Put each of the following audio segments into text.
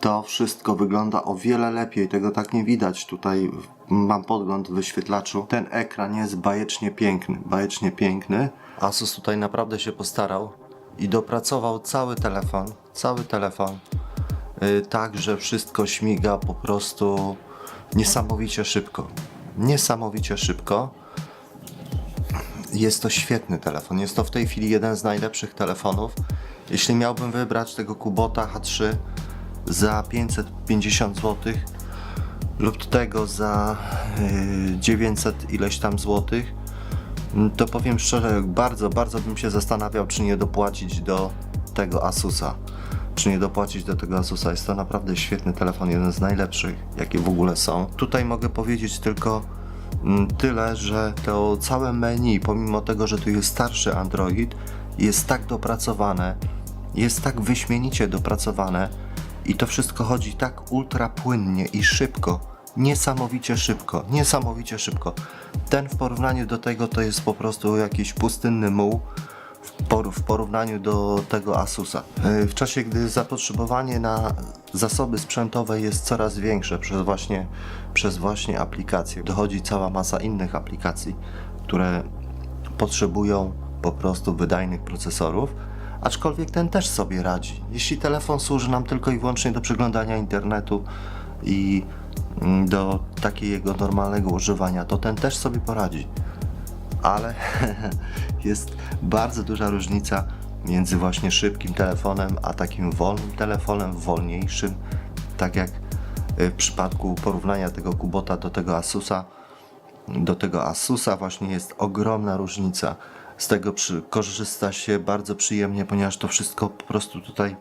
To wszystko wygląda o wiele lepiej, tego tak nie widać. Tutaj mam podgląd w wyświetlaczu. Ten ekran jest bajecznie piękny, bajecznie piękny. Asus tutaj naprawdę się postarał i dopracował cały telefon, cały telefon, yy, tak, że wszystko śmiga po prostu niesamowicie szybko. Niesamowicie szybko. Jest to świetny telefon. Jest to w tej chwili jeden z najlepszych telefonów. Jeśli miałbym wybrać tego Kubota H3 za 550 zł lub tego za yy, 900 ileś tam złotych, mm, to powiem szczerze, bardzo, bardzo bym się zastanawiał, czy nie dopłacić do tego Asusa. Czy nie dopłacić do tego Asusa. Jest to naprawdę świetny telefon, jeden z najlepszych, jakie w ogóle są. Tutaj mogę powiedzieć tylko mm, tyle, że to całe menu, pomimo tego, że tu jest starszy Android, jest tak dopracowane, jest tak wyśmienicie dopracowane i to wszystko chodzi tak ultra płynnie i szybko. Niesamowicie szybko, niesamowicie szybko. Ten w porównaniu do tego to jest po prostu jakiś pustynny muł w, por- w porównaniu do tego Asusa. Yy, W czasie, gdy zapotrzebowanie na zasoby sprzętowe jest coraz większe przez właśnie, przez właśnie aplikacje, dochodzi cała masa innych aplikacji, które potrzebują po prostu wydajnych procesorów, aczkolwiek ten też sobie radzi. Jeśli telefon służy nam tylko i wyłącznie do przeglądania internetu i mm, do takiego normalnego używania, to ten też sobie poradzi. Ale jest bardzo duża różnica między właśnie szybkim telefonem, a takim wolnym telefonem, wolniejszym, tak jak y, w przypadku porównania tego Kubota do tego Asusa do tego Asusa właśnie jest ogromna różnica. Z tego przy, korzysta się bardzo przyjemnie, ponieważ to wszystko po prostu tutaj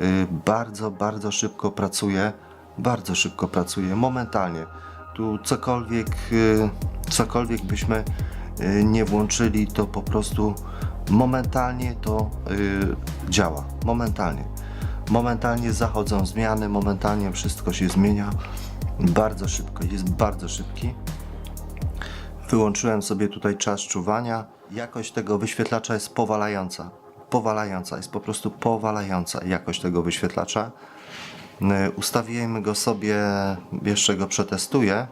y, bardzo, bardzo szybko pracuje. Bardzo szybko pracuje, momentalnie. Tu cokolwiek, y, cokolwiek byśmy y, nie włączyli, to po prostu momentalnie to y, działa. Momentalnie. Momentalnie zachodzą zmiany, momentalnie wszystko się zmienia. Bardzo szybko, jest bardzo szybki. Wyłączyłem sobie tutaj czas czuwania. Jakość tego wyświetlacza jest powalająca. Powalająca, jest po prostu powalająca jakość tego wyświetlacza. Yy, Ustawiłem go sobie, jeszcze go przetestuję.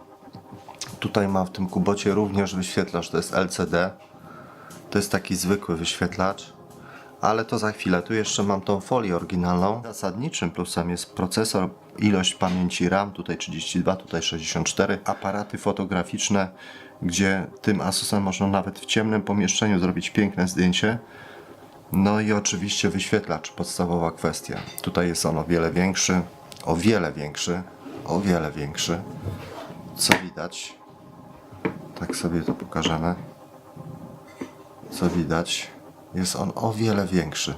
Tutaj mam w tym kubocie również wyświetlacz, to jest LCD. To jest taki zwykły wyświetlacz. Ale to za chwilę. Tu jeszcze mam tą folię oryginalną. Zasadniczym plusem jest procesor, ilość pamięci RAM, tutaj 32, tutaj 64. Aparaty fotograficzne, gdzie tym Asusem można nawet w ciemnym pomieszczeniu zrobić piękne zdjęcie. No i oczywiście wyświetlacz, podstawowa kwestia. Tutaj jest on o wiele większy, o wiele większy, o wiele większy. Co widać? Tak sobie to pokażemy. Co widać? Jest on o wiele większy.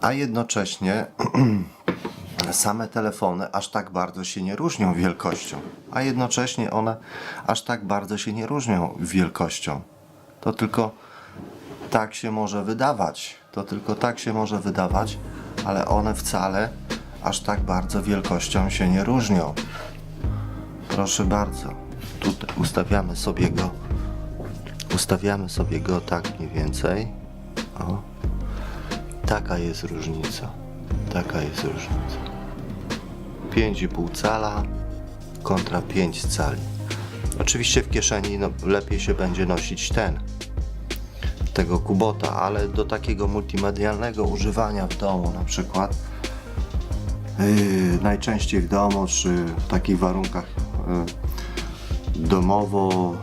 A jednocześnie same telefony aż tak bardzo się nie różnią wielkością. A jednocześnie one aż tak bardzo się nie różnią wielkością. To tylko tak się może wydawać. To tylko tak się może wydawać, ale one wcale aż tak bardzo wielkością się nie różnią. Proszę bardzo. Tutaj ustawiamy sobie go. Ustawiamy sobie go tak mniej więcej. O. Taka jest różnica. Taka jest różnica. 5,5 cala kontra 5 cali. Oczywiście w kieszeni no, lepiej się będzie nosić ten tego kubota, ale do takiego multimedialnego używania w domu na przykład yy, najczęściej w domu czy w takich warunkach yy, domowo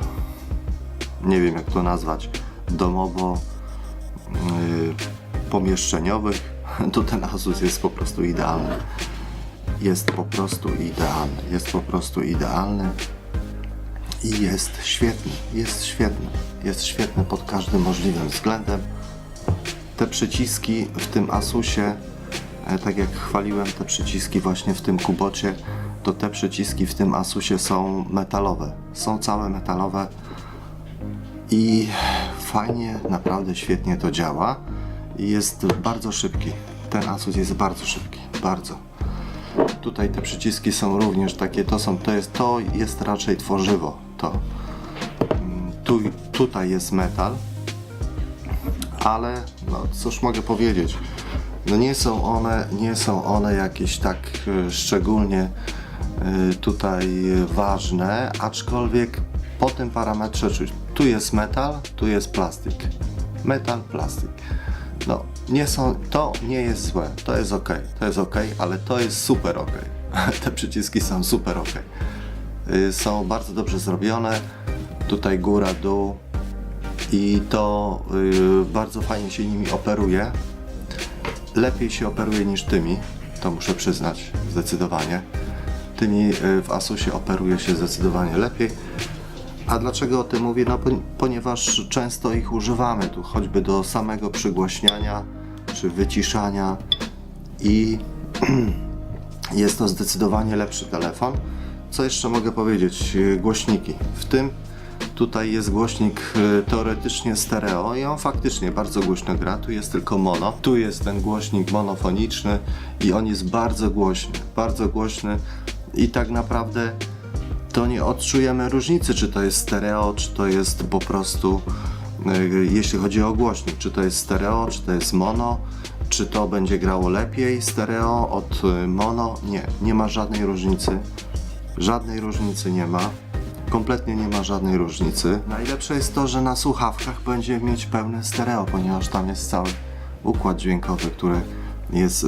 nie wiem jak to nazwać domowo yy, pomieszczeniowych to ten Asus jest po prostu idealny jest po prostu idealny jest po prostu idealny i jest świetny, jest świetny, jest świetny pod każdym możliwym względem. Te przyciski w tym Asusie, e, tak jak chwaliłem te przyciski właśnie w tym kubocie, to te przyciski w tym Asusie są metalowe. Są całe metalowe i fajnie, naprawdę świetnie to działa jest bardzo szybki. Ten Asus jest bardzo szybki, bardzo. Tutaj te przyciski są również takie, to są, to jest, to jest raczej tworzywo, to. Mm, Tu, tutaj jest metal, ale no cóż mogę powiedzieć, No nie są one, nie są one jakieś tak e, szczególnie e, tutaj ważne, aczkolwiek po tym parametrze czuć. Tu jest metal, tu jest plastik. Metal, plastik. No, nie są, to nie jest złe, to jest ok, to jest ok, ale to jest super ok. Te przyciski są super ok. Są bardzo dobrze zrobione. Tutaj góra, dół i to y, bardzo fajnie się nimi operuje. Lepiej się operuje niż tymi, to muszę przyznać, zdecydowanie. Tymi y, w Asusie operuje się zdecydowanie lepiej. A dlaczego o tym mówię? No, pon- ponieważ często ich używamy tu, choćby do samego przygłaśniania czy wyciszania i jest to zdecydowanie lepszy telefon. Co jeszcze mogę powiedzieć? Głośniki. W tym tutaj jest głośnik e, teoretycznie stereo i on faktycznie bardzo głośno gra. Tu jest tylko mono. Tu jest ten głośnik monofoniczny i on jest bardzo głośny. Bardzo głośny i tak naprawdę to nie odczujemy różnicy, czy to jest stereo, czy to jest po prostu, e, jeśli chodzi o głośnik, czy to jest stereo, czy to jest mono, czy to będzie grało lepiej stereo od e, mono. Nie, nie ma żadnej różnicy. Żadnej różnicy nie ma. Kompletnie nie ma żadnej różnicy. Najlepsze jest to, że na słuchawkach będzie mieć pełne stereo, ponieważ tam jest cały układ dźwiękowy, który jest y,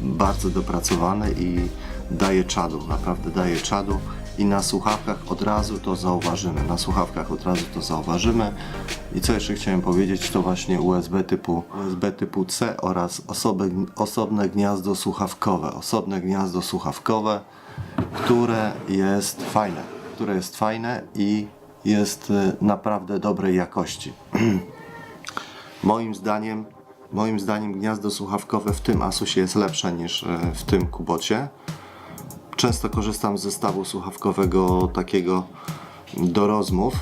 bardzo dopracowany i daje czadu, naprawdę daje czadu i na słuchawkach od razu to zauważymy. Na słuchawkach od razu to zauważymy. I co jeszcze chciałem powiedzieć, to właśnie USB typu USB typu C oraz osobe, osobne gniazdo słuchawkowe. Osobne gniazdo słuchawkowe, które jest fajne, które jest fajne i jest y, naprawdę dobrej jakości. Moim zdaniem, moim zdaniem gniazdo słuchawkowe w tym Asusie jest lepsze niż e, w tym Kubocie. Często korzystam z zestawu słuchawkowego takiego do rozmów.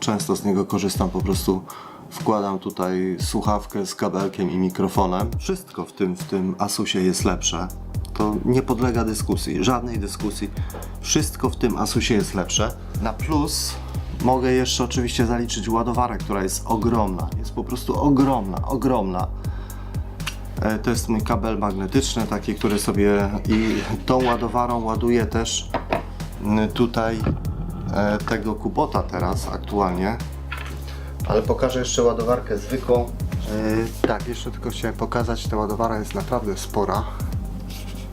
Często z niego korzystam po prostu wkładam tutaj słuchawkę z kabelkiem i mikrofonem. Wszystko w tym, w tym Asusie jest lepsze. To nie podlega dyskusji, żadnej dyskusji. Wszystko w tym Asusie jest lepsze. Na plus mogę jeszcze oczywiście zaliczyć ładowarkę, która jest ogromna. Jest po prostu ogromna, ogromna. E, To jest mój kabel magnetyczny, taki, który sobie i tą ładowarą ładuję też mm, tutaj e, tego kubota teraz aktualnie. Ale pokażę jeszcze ładowarkę zwykłą. E, Tak, jeszcze tylko chciałem pokazać, ta ładowara jest naprawdę spora.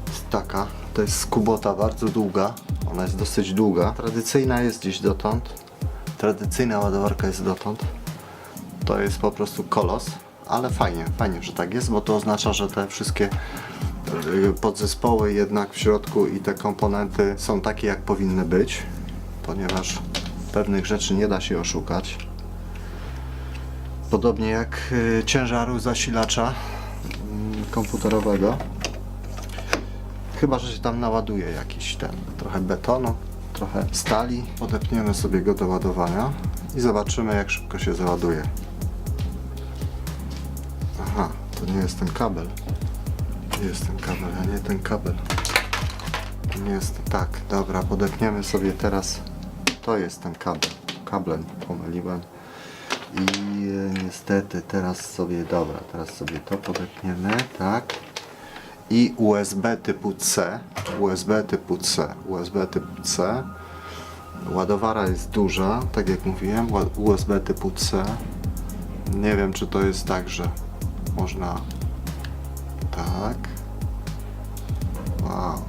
Jest taka, to jest kubota bardzo długa. Ona jest dosyć długa. Tradycyjna jest gdzieś dotąd. Tradycyjna ładowarka jest dotąd to jest po prostu kolos, ale fajnie, fajnie, że tak jest, bo to oznacza, że te wszystkie y, podzespoły jednak w środku i te komponenty są takie jak powinny być, ponieważ pewnych rzeczy nie da się oszukać. Podobnie jak y, ciężaru zasilacza mm, komputerowego. Chyba, że się tam naładuje jakiś ten, trochę betonu, trochę stali. Odepniemy sobie go do ładowania i zobaczymy jak szybko się załaduje. Nie jest ten kabel. Gdzie jest ten kabel, a nie ten kabel. To nie jest, tak, dobra, podepniemy sobie teraz. To jest ten kabel. Kablem pomyliłem. I e, niestety teraz sobie, dobra, teraz sobie to podepniemy, tak. I USB typu C, USB typu C, USB typu C. Ładowara jest duża, tak jak mówiłem, USB typu C. Nie wiem, czy to jest tak, że można tak. Wow.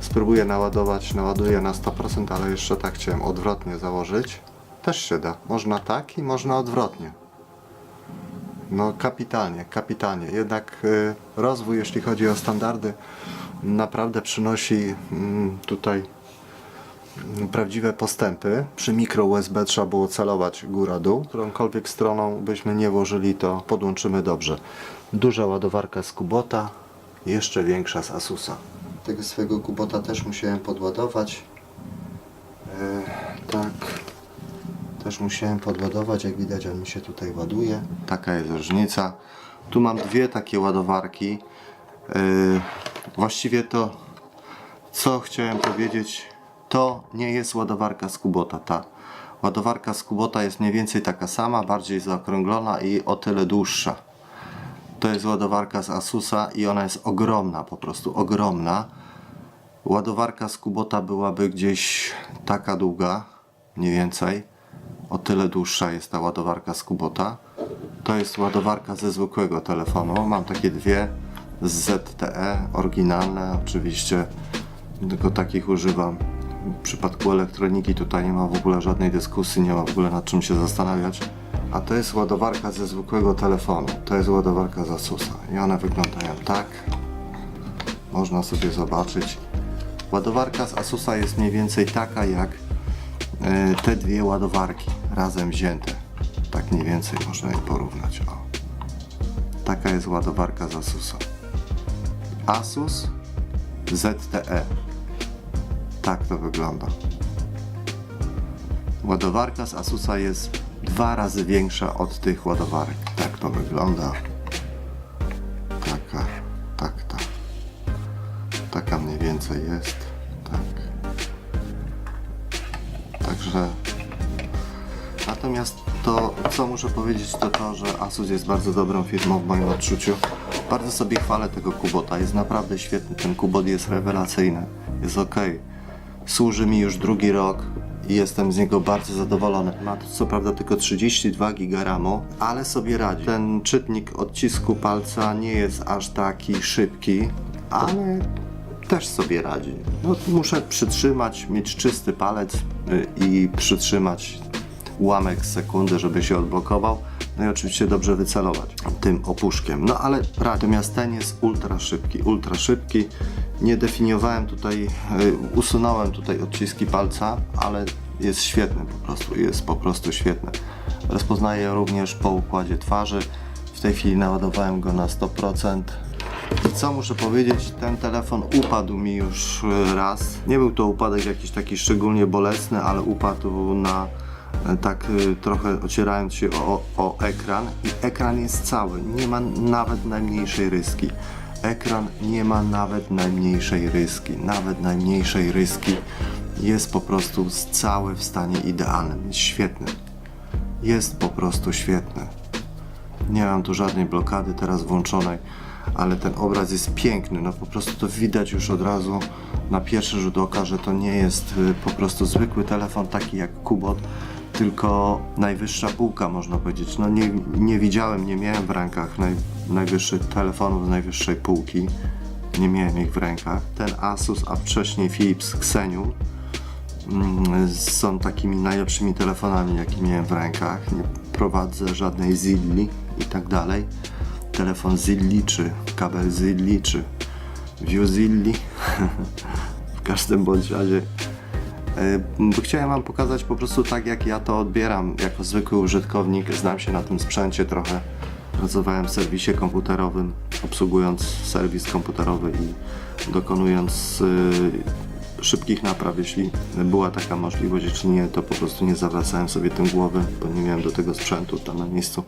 Spróbuję naładować, naładuję na 100%, ale jeszcze tak chciałem odwrotnie założyć. Też się da. Można tak i można odwrotnie. No kapitalnie, kapitalnie. Jednak y, rozwój, jeśli chodzi o standardy, naprawdę przynosi mm, tutaj prawdziwe postępy. Przy mikro USB trzeba było celować góra-dół. Którąkolwiek stroną byśmy nie włożyli, to podłączymy dobrze. Duża ładowarka z Kubota, jeszcze większa z Asusa. Tego swojego Kubota też musiałem podładować. E, tak. Też musiałem podładować, jak widać on mi się tutaj ładuje. Taka jest różnica. Tu mam dwie takie ładowarki. Yy, właściwie to, co chciałem powiedzieć, to nie jest ładowarka z Kubota. Ta ładowarka z Kubota jest mniej więcej taka sama, bardziej zaokrąglona i o tyle dłuższa. To jest ładowarka z Asusa i ona jest ogromna, po prostu ogromna. Ładowarka z Kubota byłaby gdzieś taka długa, mniej więcej. O tyle dłuższa jest ta ładowarka z Kubota. To jest ładowarka ze zwykłego telefonu. Mam takie dwie z ZTE, oryginalne oczywiście. Tylko takich używam. W przypadku elektroniki tutaj nie ma w ogóle żadnej dyskusji, nie ma w ogóle nad czym się zastanawiać. A to jest ładowarka ze zwykłego telefonu. To jest ładowarka z Asusa. I one wyglądają tak. Można sobie zobaczyć. Ładowarka z Asusa jest mniej więcej taka jak e, te dwie ładowarki razem wzięte. Tak mniej więcej można je porównać. O. Taka jest ładowarka z Asusa. Asus ZTE. Tak to wygląda. Ładowarka z Asusa jest dwa razy większa od tych ładowarek. Tak to wygląda. Taka, tak, tak. Taka mniej więcej jest. Tak. Także. Natomiast to, co muszę powiedzieć, to to, że Asus jest bardzo dobrą firmą w moim odczuciu. Bardzo sobie chwalę tego Kubota. Jest naprawdę świetny. Ten Kubot jest rewelacyjny. Jest ok. Służy mi już drugi rok i jestem z niego bardzo zadowolony. Ma to co prawda tylko 32 GB RAMu, ale sobie radzi. Ten czytnik odcisku palca nie jest aż taki szybki, ale też sobie radzi. No, muszę przytrzymać, mieć czysty palec y, i przytrzymać ułamek sekundy, żeby się odblokował. No i oczywiście dobrze wycelować tym opuszkiem. No ale natomiast ten jest ultra szybki, ultra szybki. Nie definiowałem tutaj, y, usunąłem tutaj odciski palca, ale jest świetny po prostu, jest po prostu świetny. Rozpoznaje również po układzie twarzy. W tej chwili naładowałem go na 100%. I co muszę powiedzieć, ten telefon upadł mi już y, raz. Nie był to upadek jakiś taki szczególnie bolesny, ale upadł na tak y, trochę ocierając się o, o ekran i ekran jest cały, nie ma nawet najmniejszej ryski. Ekran nie ma nawet najmniejszej ryski, nawet najmniejszej ryski. Jest po prostu cały w stanie idealnym, jest świetny. Jest po prostu świetny. Nie mam tu żadnej blokady teraz włączonej, ale ten obraz jest piękny. No po prostu to widać już od razu na pierwszy rzut oka, że to nie jest y, po prostu zwykły telefon taki jak Kubot, tylko najwyższa półka można powiedzieć. No nie, nie widziałem, nie miałem w rękach naj, najwyższych telefonów z najwyższej półki. Nie miałem ich w rękach. Ten Asus, a wcześniej Philips Xenium mm, są takimi najlepszymi telefonami, jakie miałem w rękach. Nie prowadzę żadnej Zilli i tak dalej. Telefon Zilli, czy kabel Zilli, czy View Zilli. w każdym bądź razie. Bo Chciałem Wam pokazać po prostu tak, jak ja to odbieram jako zwykły użytkownik. Znam się na tym sprzęcie trochę. Pracowałem w serwisie komputerowym, obsługując serwis komputerowy i dokonując y, szybkich napraw, jeśli była taka możliwość, jeśli nie, to po prostu nie zawracałem sobie tym głowy, bo nie miałem do tego sprzętu tam na miejscu.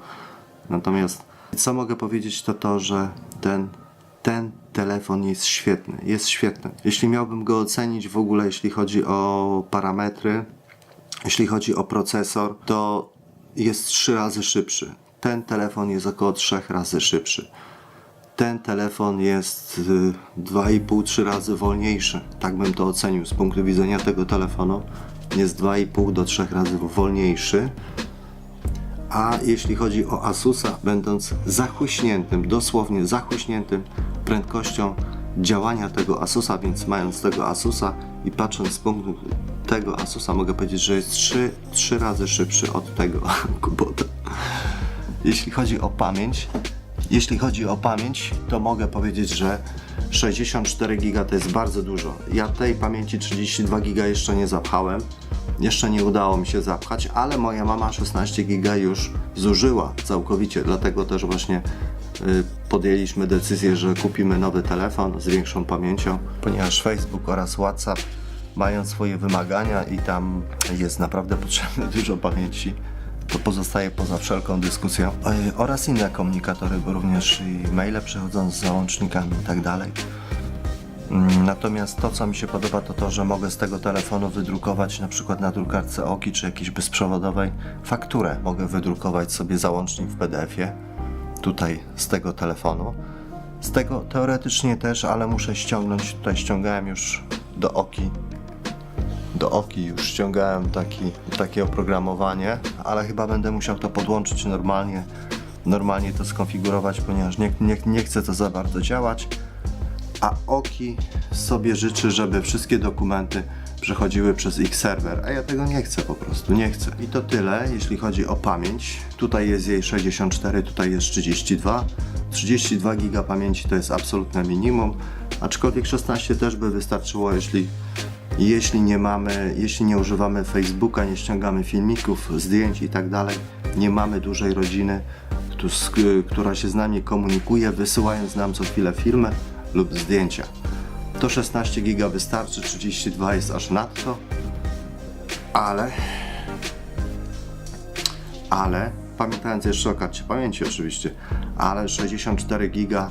Natomiast co mogę powiedzieć, to to, że ten, ten telefon jest świetny, jest świetny. Jeśli miałbym go ocenić w ogóle, jeśli chodzi o parametry, jeśli chodzi o procesor, to jest trzy razy szybszy. Ten telefon jest około trzech razy szybszy ten telefon jest y, 2,5-3 razy wolniejszy. Tak bym to ocenił z punktu widzenia tego telefonu. Jest 2,5 do 3 razy wolniejszy. A jeśli chodzi o Asusa, będąc zachłyśniętym, dosłownie zachłyśniętym prędkością działania tego Asusa, więc mając tego Asusa i patrząc z punktu tego Asusa, mogę powiedzieć, że jest 3, 3 razy szybszy od tego Kubota. Jeśli chodzi o pamięć, jeśli chodzi o pamięć, to mogę powiedzieć, że 64 GB to jest bardzo dużo. Ja tej pamięci 32 GB jeszcze nie zapchałem. Jeszcze nie udało mi się zapchać, ale moja mama 16 GB już zużyła całkowicie, dlatego też właśnie y, podjęliśmy decyzję, że kupimy nowy telefon z większą pamięcią, ponieważ Facebook oraz WhatsApp mają swoje wymagania i tam jest naprawdę potrzebne dużo pamięci to pozostaje poza wszelką dyskusją. E, Oraz inne komunikatory, bo również i maile przychodzą z załącznikami i tak Natomiast to, co mi się podoba, to to, że mogę z tego telefonu wydrukować na przykład na drukarce Oki czy jakiejś bezprzewodowej fakturę. Mogę wydrukować sobie załącznik w PDF-ie tutaj z tego telefonu. Z tego teoretycznie też, ale muszę ściągnąć, tutaj ściągałem już do Oki. Do Oki już ściągałem taki, takie oprogramowanie, ale chyba będę musiał to podłączyć normalnie, normalnie to skonfigurować, ponieważ nie, nie, nie chce to za bardzo działać. A Oki sobie życzy, żeby wszystkie dokumenty przechodziły przez ich serwer, a ja tego nie chcę po prostu, nie chcę. I to tyle, jeśli chodzi o pamięć. Tutaj jest jej 64, tutaj jest 32. 32 giga pamięci to jest absolutne minimum, aczkolwiek 16 też by wystarczyło, jeśli jeśli nie mamy, jeśli nie używamy Facebooka, nie ściągamy filmików, zdjęć i tak dalej, nie mamy dużej rodziny, która się z nami komunikuje, wysyłając nam co chwilę filmy lub zdjęcia. To 16 giga wystarczy, 32 jest aż nadto, ale ale pamiętając jeszcze o karcie pamięci oczywiście, ale 64 giga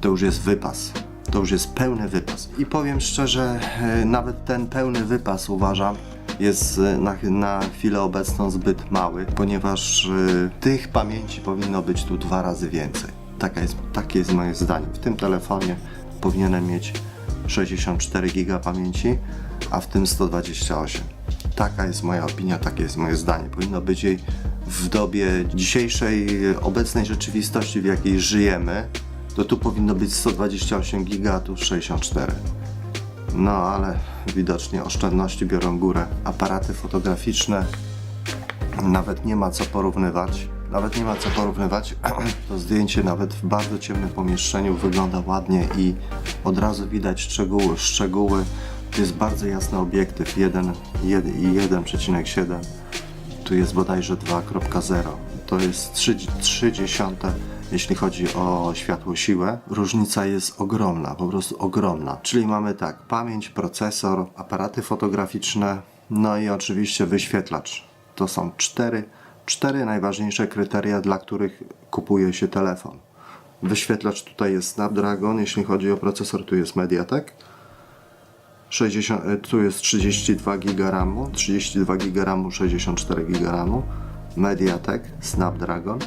to już jest wypas. To już jest pełny wypas. I powiem szczerze, e, nawet ten pełny wypas uważam jest e, na, na chwilę obecną zbyt mały, ponieważ e, tych pamięci powinno być tu dwa razy więcej. Taka jest, takie jest moje zdanie. W tym telefonie powinienem mieć 64 giga pamięci, a w tym 128. Taka jest moja opinia, takie jest moje zdanie. Powinno być jej w dobie dzisiejszej, obecnej rzeczywistości, w jakiej żyjemy, to tu powinno być 128 giga, a tu 64. No ale widocznie oszczędności biorą górę. Aparaty fotograficzne nawet nie ma co porównywać. Nawet nie ma co porównywać. To zdjęcie nawet w bardzo ciemnym pomieszczeniu wygląda ładnie i od razu widać szczegóły. Szczegóły to jest bardzo jasny obiektyw 1 i 1,7. Tu jest bodajże 2.0. To jest 3, 3 dziesiąte, jeśli chodzi o światło siłę. Różnica jest ogromna, po prostu ogromna. Czyli mamy tak, pamięć, procesor, aparaty fotograficzne, no i oczywiście wyświetlacz. To są cztery, cztery najważniejsze kryteria, dla których kupuje się telefon. Wyświetlacz tutaj jest Snapdragon, jeśli chodzi o procesor, tu jest MediaTek. 60, e, tu jest 32 GB RAMu, 32 GB RAMu, 64 GB RAMu, MediaTek, Snapdragon.